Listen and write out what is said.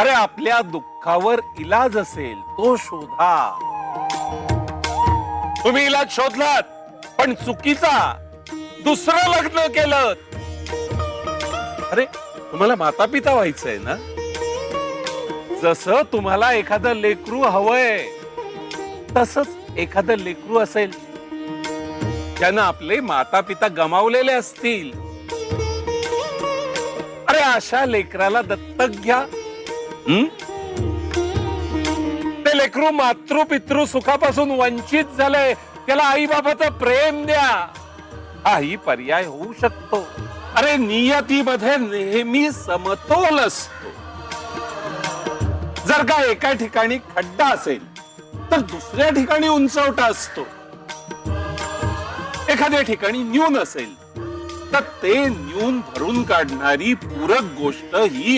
अरे आपल्या दुःखावर इलाज असेल तो शोधा. तुम्ही इलाज शोधलात पण चुकीचा. दुसरं लग्न केलं. अरे तुम्हाला माता पिता व्हायचंय ना? जसं तुम्हाला एखादं लेकरू हवंय तसंच एखादं लेकरू असेल. ज्यानं आपले माता पिता गमावलेले असतील. अरे अशा लेकराला दत्तक घ्या. ते लेकरू मातृ पितृ सुखापासून वंचित झालंय. त्याला आई बाबाचं प्रेम द्या. हाही पर्याय होऊ शकतो. अरे नियतीमध्ये नेहमी समतोल असतो. जर का एका ठिकाणी खड्डा असेल तर दुसऱ्या ठिकाणी उंचवटा असतो. एखाद्या ठिकाणी न्यून असेल तर ते न्यून भरून काढणारी पूरक गोष्ट ही